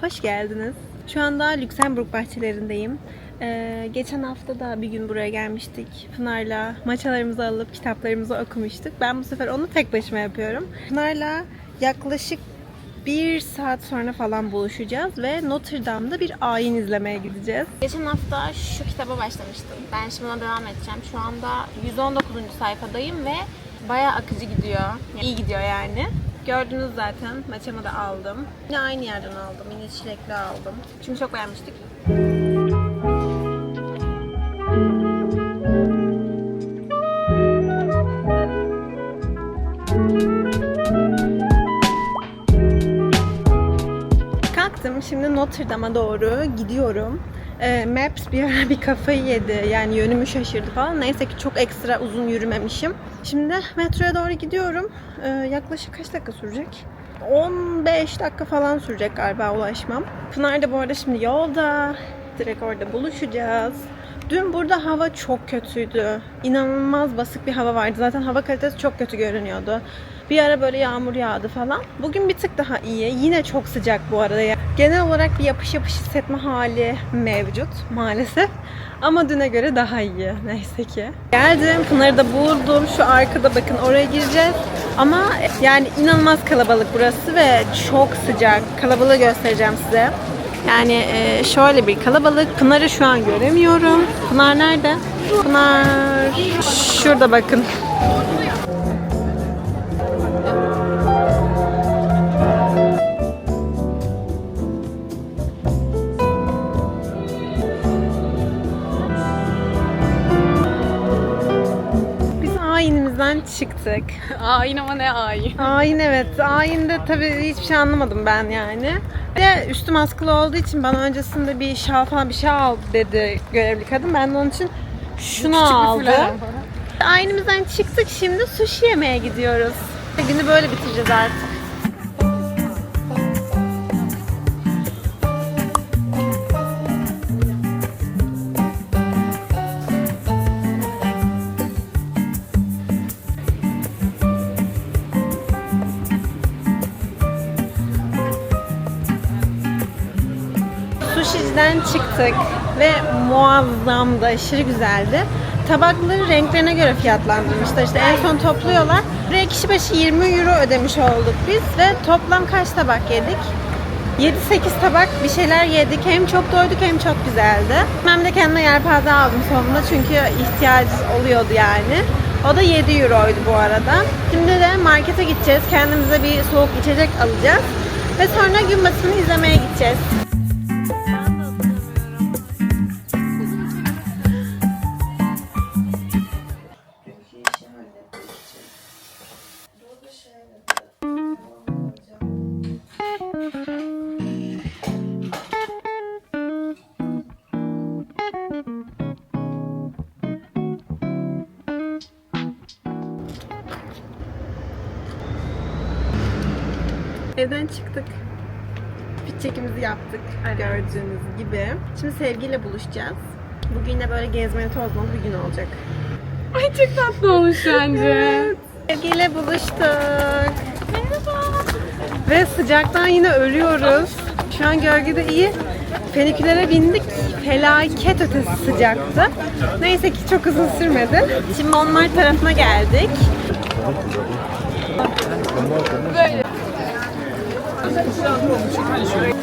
hoş geldiniz. Şu anda Lüksemburg bahçelerindeyim. Ee, geçen hafta da bir gün buraya gelmiştik. Pınar'la maçalarımızı alıp kitaplarımızı okumuştuk. Ben bu sefer onu tek başıma yapıyorum. Pınar'la yaklaşık bir saat sonra falan buluşacağız ve Notre Dame'da bir ayin izlemeye gideceğiz. Geçen hafta şu kitaba başlamıştım. Ben şimdi ona devam edeceğim. Şu anda 119. sayfadayım ve bayağı akıcı gidiyor. İyi gidiyor yani. Gördünüz zaten. Maçamı da aldım. Yine aynı yerden aldım. Yine çilekli aldım. Çünkü çok beğenmiştik. Kalktım. Şimdi Notre Dame'a doğru gidiyorum. Ee, Maps bir ara bir kafayı yedi. Yani yönümü şaşırdı falan. Neyse ki çok ekstra uzun yürümemişim. Şimdi metroya doğru gidiyorum. Ee, yaklaşık kaç dakika sürecek? 15 dakika falan sürecek galiba ulaşmam. Pınar da bu arada şimdi yolda. Direkt orada buluşacağız. Dün burada hava çok kötüydü. İnanılmaz basık bir hava vardı. Zaten hava kalitesi çok kötü görünüyordu. Bir ara böyle yağmur yağdı falan. Bugün bir tık daha iyi. Yine çok sıcak bu arada. Genel olarak bir yapış yapış hissetme hali mevcut maalesef. Ama düne göre daha iyi neyse ki. Geldim. Pınar'ı da buldum. Şu arkada bakın oraya gireceğiz. Ama yani inanılmaz kalabalık burası ve çok sıcak. Kalabalığı göstereceğim size. Yani e, şöyle bir kalabalık. Pınar'ı şu an göremiyorum. Pınar nerede? Pınar şurada bakın. Ayinimizden çıktık. Ayin ama ne ayin. Ayin evet. Ayinde tabii hiçbir şey anlamadım ben yani. De üstüm askılı olduğu için bana öncesinde bir şal falan bir şey al dedi görevli kadın. Ben de onun için şunu aldım. Ayinimizden çıktık şimdi sushi yemeye gidiyoruz. Günü böyle bitireceğiz artık. Sushi'den çıktık ve muazzamdı, aşırı güzeldi. Tabakları renklerine göre fiyatlandırmışlar. İşte en son topluyorlar. Buraya kişi başı 20 euro ödemiş olduk biz ve toplam kaç tabak yedik? 7-8 tabak bir şeyler yedik. Hem çok doyduk hem çok güzeldi. Ben de kendime yelpaze aldım sonunda çünkü ihtiyacı oluyordu yani. O da 7 euroydu bu arada. Şimdi de markete gideceğiz. Kendimize bir soğuk içecek alacağız. Ve sonra gün batımını izlemeye gideceğiz. Evden çıktık. Fit çekimizi yaptık gördüğünüz gibi. Şimdi sevgiyle buluşacağız. Bugün de böyle gezmeli tozmalı bir gün olacak. Ay çok tatlı olmuş bence. Sevgiyle buluştuk. Merhaba. Ve sıcaktan yine ölüyoruz. Şu an gölgede iyi. Fenikülere bindik. Felaket ötesi sıcaktı. Neyse ki çok uzun sürmedi. Şimdi Montmartre tarafına geldik.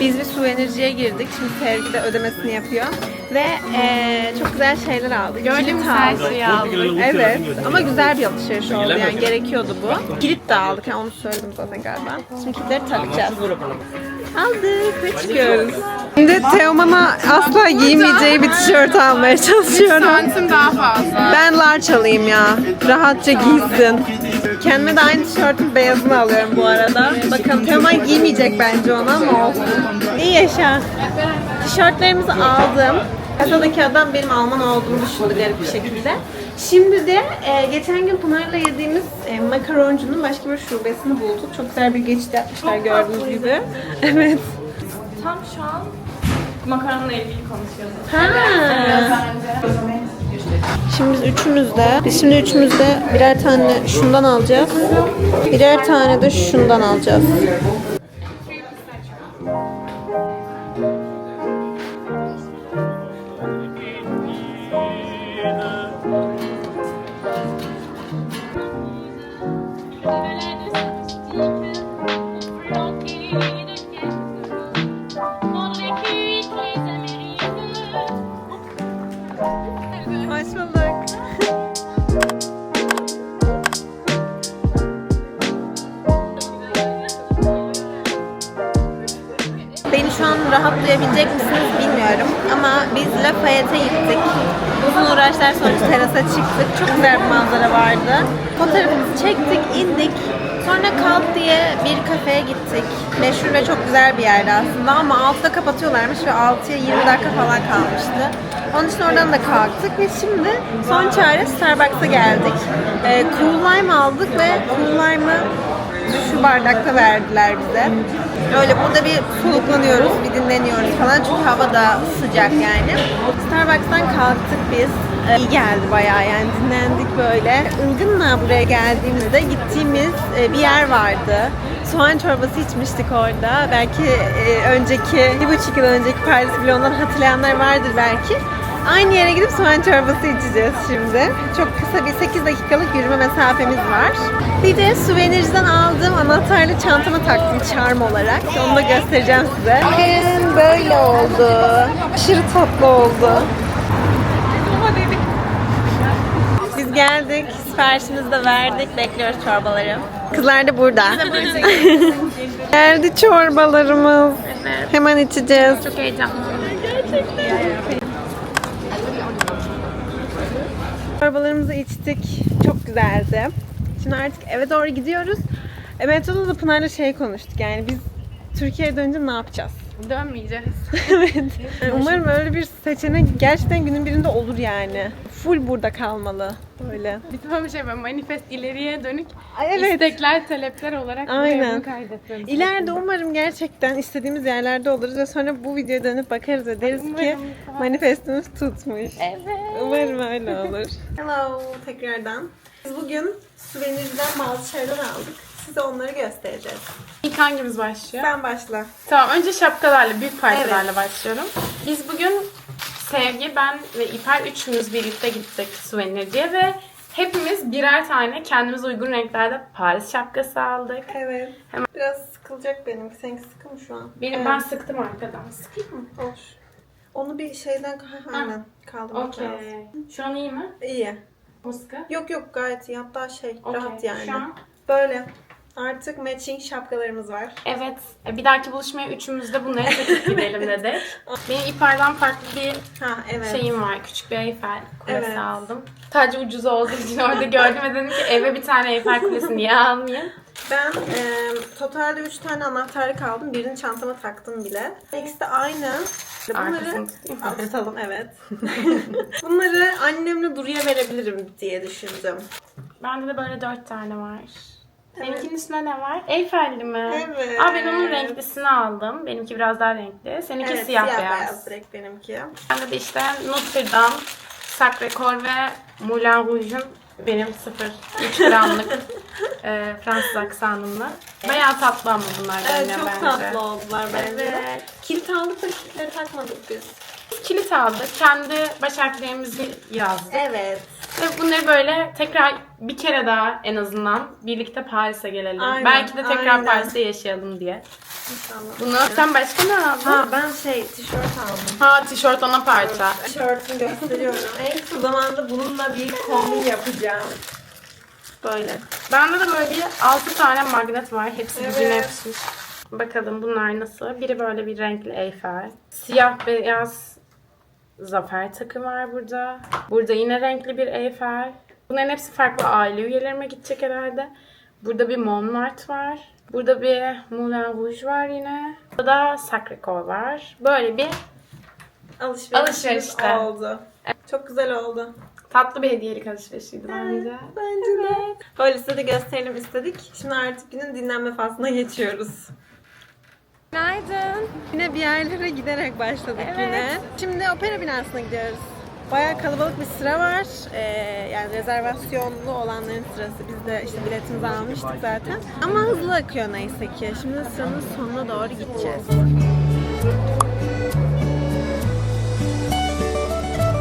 Biz bir suvenirciye girdik. Şimdi Sevgi de ödemesini yapıyor. Ve eee, çok güzel şeyler aldık. Gördüğümüz her şeyi aldık. Evet ama güzel bir alışveriş oldu yani gerekiyordu bu. Kilit de aldık yani onu söyledim zaten galiba. Şimdi kilitleri takacağız. Aldık ve çıkıyoruz. Şimdi Teoman'a asla giymeyeceği bir tişört almaya çalışıyorum. Santim daha fazla. Ben large alayım ya. Rahatça giysin. Kendime de aynı tişörtün beyazını alıyorum bu arada. Bakalım Teoman giymeyecek bence onu ama olsun. İyi yaşa. Tişörtlerimizi aldım. Kasadaki adam benim Alman olduğumu düşündü garip bir şekilde. Şimdi de e, geçen gün Pınar'la yediğimiz e, makaroncunun başka bir şubesini bulduk. Çok güzel bir geçit yapmışlar gördüğünüz gibi. Evet. Tam şu an makaronla ilgili konuşuyorduk. Ha. Şimdi biz üçümüz de, biz şimdi üçümüz de birer tane şundan alacağız. Birer tane de şundan alacağız. Gösterebilecek misiniz bilmiyorum. Ama biz Lafayette'e gittik. Uzun uğraşlar sonucu terasa çıktık. Çok güzel bir manzara vardı. Fotoğrafımızı çektik, indik. Sonra kalk diye bir kafeye gittik. Meşhur ve çok güzel bir yerdi aslında ama 6'da kapatıyorlarmış ve 6'ya 20 dakika falan kalmıştı. Onun için oradan da kalktık ve şimdi son çare Starbucks'a geldik. Ee, cool Lime aldık ve Cool Lime'ı şu bardakta verdiler bize. Öyle burada bir soluklanıyoruz, bir dinleniyoruz falan çünkü hava da sıcak yani. Starbucks'tan kalktık biz. Ee, iyi geldi bayağı yani dinlendik böyle. Ilgın'la buraya geldiğimizde gittiğimiz e, bir yer vardı. Soğan çorbası içmiştik orada. Belki e, önceki, bir buçuk yıl önceki Paris Vlog'dan hatırlayanlar vardır belki. Aynı yere gidip soğan çorbası içeceğiz şimdi. Çok kısa bir 8 dakikalık yürüme mesafemiz var. Bir de suvenirciden aldığım anahtarlı çantama taktım charm olarak. Onu da göstereceğim size. Bakın böyle oldu. Aşırı tatlı oldu. Biz geldik, siparişimizi de verdik, bekliyoruz çorbaları. Kızlar da burada. Geldi çorbalarımız. Hemen içeceğiz. Çok heyecanlı. Çorbalarımızı içtik. Çok güzeldi. Şimdi artık eve doğru gidiyoruz. E, metroda da Pınar'la şey konuştuk yani biz Türkiye'ye dönünce ne yapacağız? Dönmeyeceğiz. evet. Umarım öyle bir seçenek gerçekten günün birinde olur yani. Full burada kalmalı. Böyle. Bizim ama şey böyle manifest ileriye dönük Ay, evet. istekler, talepler olarak Aynen. kaydetmemiz. İleride umarım gerçekten istediğimiz yerlerde oluruz ve sonra bu videoya dönüp bakarız ve deriz ki Umarım. manifestumuz tutmuş. Evet. Umarım öyle olur. Hello tekrardan. Biz bugün suvenirden bazı şeyler aldık. Size onları göstereceğiz. İlk hangimiz başlıyor? Ben başla. Tamam önce şapkalarla, büyük parçalarla başlıyorum. Biz bugün Sevgi, ben ve İper üçümüz birlikte gittik suvenirciye ve hepimiz birer tane kendimize uygun renklerde Paris şapkası aldık. Evet. Hemen- Biraz sıkılacak benim. Seninki sıkı mı şu an? Benim Evet. ben sıktım arkadan. Sıkayım mı? Olur. Onu bir şeyden Ha, aynen kaldırmak Okey. lazım. Şu an iyi mi? İyi. Muska? Yok yok gayet iyi. Hatta şey Okey. rahat yani. Şu an Böyle. Artık matching şapkalarımız var. Evet. Bir dahaki buluşmaya üçümüz de bunları takıp gidelim dedik. Benim İper'den farklı bir Ha evet. şeyim var. Küçük bir Eyfel kulesi Evet. aldım. Sadece ucuz olduğu için orada gördüm ve dedim ki eve bir tane Eyfel kulesi niye almayayım? Ben e, totalde 3 tane anahtarlık aldım. Birini çantama taktım bile. İkisi de aynı. Bunları tutalım evet. Bunları annemle Duru'ya verebilirim diye düşündüm. Bende de böyle dört tane var. Seninkinin üstünde ne var? Eyfelli mi? Evet. Aa ben onun renklisini aldım. Benimki biraz daha renkli. Seninki Evet, siyah, beyaz. direkt benimki. Bende de işte Notre Dame, Sacré-Cœur ve Moulin Rouge'un benim 0 3 gramlık e, Fransız aksanımla. Bayağı tatlı ama bunlar Evet yine çok bence. tatlı oldular bence. Evet. Kilit aldık da kilitleri takmadık biz. Kilit aldık. Kendi baş harflerimizi yazdık. Evet. Ve bunları böyle tekrar bir kere daha en azından birlikte Paris'e gelelim. Aynen, Belki de tekrar aynen. Paris'te yaşayalım diye. İnşallah. Bunu sen başka ne aldın? Ha ben şey tişört aldım. Ha tişört ona parça. Tişörtünü gösteriyorum. en kısa zamanda bununla bir kombin yapacağım. Böyle. Bende de böyle bir 6 tane magnet var. Hepsi Evet. yapışmış. Bakalım bunlar nasıl? Biri böyle bir renkli Eyfel. Siyah beyaz zafer takı var burada. Burada yine renkli bir Eyfel. Bunların hepsi farklı aile üyelerime gidecek herhalde. Burada bir Montmartre var. Burada bir Moulin Rouge var yine. Burada da Sacré-Cœur var. Böyle bir Alışveriş, Alışveriş işte. oldu. Çok güzel oldu. tatlı bir hediyelik alışverişiydi bence. Bence de. Böyle size de gösterelim istedik. Şimdi artık günün dinlenme faslına geçiyoruz. Günaydın. Yine bir yerlere giderek başladık Evet. yine. Şimdi opera binasına gidiyoruz. Bayağı kalabalık bir sıra var. Ee, yani rezervasyonlu olanların sırası. Biz de işte biletimizi almıştık zaten. Ama hızlı akıyor neyse ki. Şimdi sıranın sonuna doğru gideceğiz.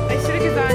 Aşırı güzel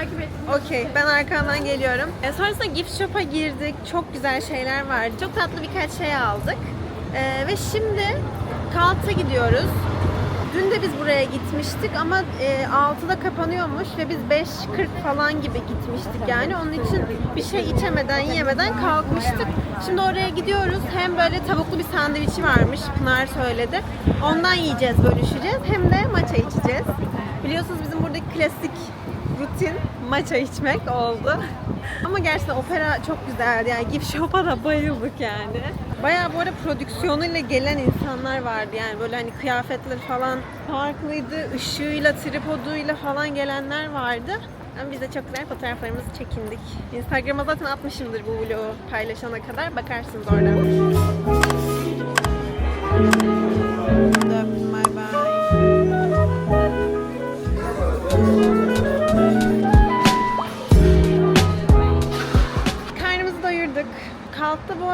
takip ettim. Okey, ben arkandan geliyorum. E, sonrasında gift shop'a girdik. Çok güzel şeyler vardı. Çok tatlı birkaç şey aldık. E, ve şimdi Kalt'a gidiyoruz. Dün de biz buraya gitmiştik ama e, 6'da kapanıyormuş ve biz 5.40 falan gibi gitmiştik yani. Onun için bir şey içemeden, yiyemeden kalkmıştık. Şimdi oraya gidiyoruz. Hem böyle tavuklu bir sandviçi varmış. Pınar söyledi. Ondan yiyeceğiz, bölüşeceğiz. Hem de maça içeceğiz. Biliyorsunuz bizim buradaki klasik rutin maça içmek oldu. Ama gerçekten opera çok güzeldi. Yani gift shop'a da bayıldık yani. Bayağı bu arada prodüksiyonuyla gelen insanlar vardı. Yani böyle hani kıyafetleri falan farklıydı. Işığıyla, tripoduyla falan gelenler vardı. Ama biz de çok güzel fotoğraflarımızı çekindik. Instagram'a zaten atmışımdır bu vlogu paylaşana kadar. Bakarsınız oradan.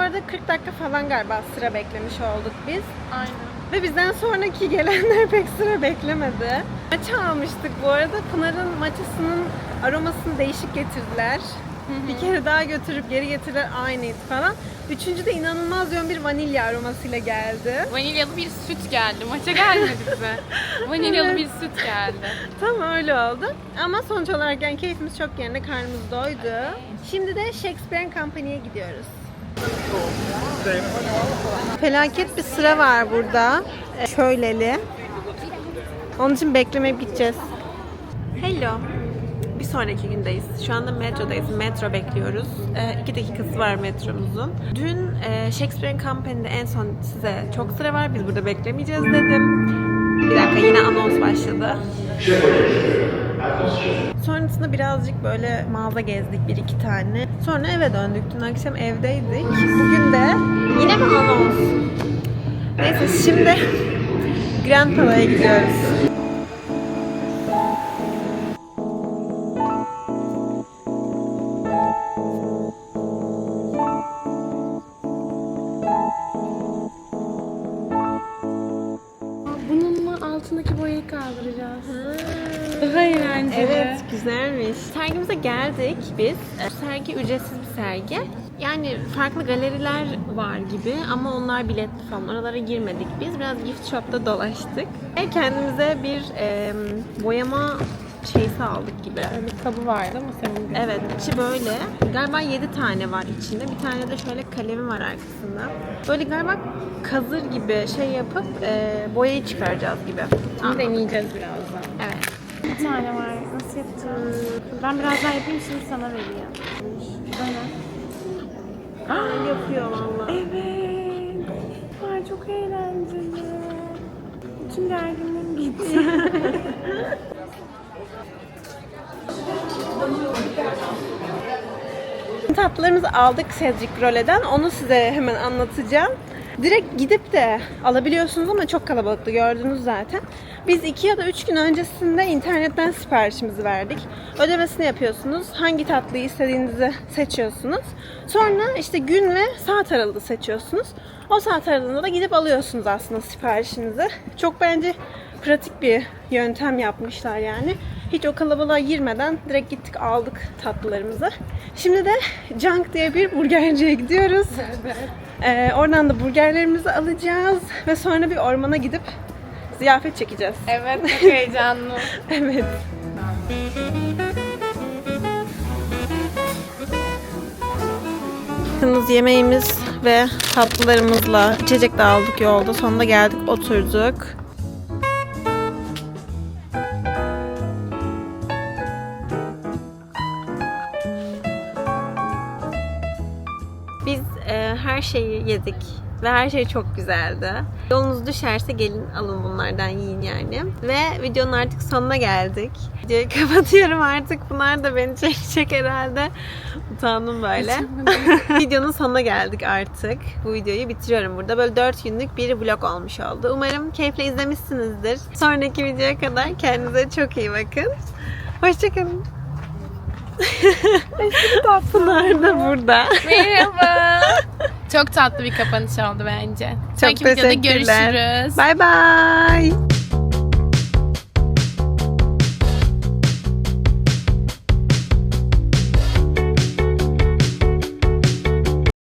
Arada 40 dakika falan galiba sıra beklemiş olduk biz. Aynen. Ve bizden sonraki gelenler pek sıra beklemedi. Maça almıştık bu arada. Pınar'ın maçasının aromasını değişik getirdiler. Bir kere daha götürüp geri getirdiler aynıydı falan. Üçüncü de inanılmaz yoğun bir vanilya aromasıyla geldi. Vanilyalı bir süt geldi. Maça gelmedi bize. Vanilyalı bir süt geldi. Tam öyle oldu. Ama sonuç olarak yani keyfimiz çok yerine, karnımız doydu. Şimdi de Shakespeare Company'ye gidiyoruz. Felaket bir sıra var burada. Ee, Şöyleli. Onun için beklemeyip gideceğiz. Hello. Bir sonraki gündeyiz. Şu anda metrodayız. Metro bekliyoruz. Ee, iki dakikası var metromuzun. Dün e, Shakespeare Company'de en son size çok sıra var. Biz burada beklemeyeceğiz dedim. Bir dakika yine anons başladı. Sonrasında birazcık böyle mağaza gezdik bir iki tane. Sonra eve döndük. Dün akşam evdeydik. Bugün de yine mi anons? Neyse şimdi Grand Pala'ya gidiyoruz. Geldik biz. Sergi ücretsiz bir sergi. Yani farklı galeriler var gibi ama onlar biletli falan. Oralara girmedik biz. Biraz gift shop'ta dolaştık. Ve kendimize bir e, boyama şeysi aldık gibi. Bir kabı vardı ama senin gibi. Evet, içi böyle. Galiba 7 tane var içinde. Bir tane de şöyle kalemi var arkasında. Böyle galiba kazır gibi şey yapıp e, boyayı çıkaracağız gibi. Bunu deneyeceğiz birazdan. Evet. Bir tane var. Nasıl? Ben biraz daha yapayım şimdi sana vereyim. Böyle. Yapıyor vallahi. Evet. Ay çok eğlenceli. Bütün gerginliğim gitti. Tatlılarımızı aldık Cedric Role'den. Onu size hemen anlatacağım. Direkt gidip de alabiliyorsunuz ama çok kalabalıktı gördünüz zaten. Biz iki ya da üç gün öncesinde internetten siparişimizi verdik. Ödemesini yapıyorsunuz. Hangi tatlıyı istediğinizi seçiyorsunuz. Sonra işte gün ve saat aralığı seçiyorsunuz. O saat aralığında da gidip alıyorsunuz aslında siparişinizi. Çok bence pratik bir yöntem yapmışlar yani. Hiç o kalabalığa girmeden direkt gittik aldık tatlılarımızı. Şimdi de Junk diye bir burgerciye gidiyoruz. Ee, oradan da burgerlerimizi alacağız ve sonra bir ormana gidip ziyafet çekeceğiz. evet çok heyecanlı. Evet. Bakınız yemeğimiz ve tatlılarımızla içecek de aldık yolda. Sonunda geldik oturduk. Şeyi yedik ve her şey çok güzeldi. Yolunuz düşerse gelin alın bunlardan yiyin yani. Ve videonun artık sonuna geldik. Videoyu kapatıyorum artık. Bunlar da beni çekecek herhalde. Utandım böyle. videonun sonuna geldik artık. Bu videoyu bitiriyorum burada. Böyle 4 günlük bir vlog olmuş oldu. Umarım keyifle izlemişsinizdir. Sonraki videoya kadar kendinize çok iyi bakın. Hoşçakalın. Pınar da burada. Merhaba. Çok tatlı bir kapanış oldu bence. Çok Sonraki videoda teşekkürler. görüşürüz. Bye bye.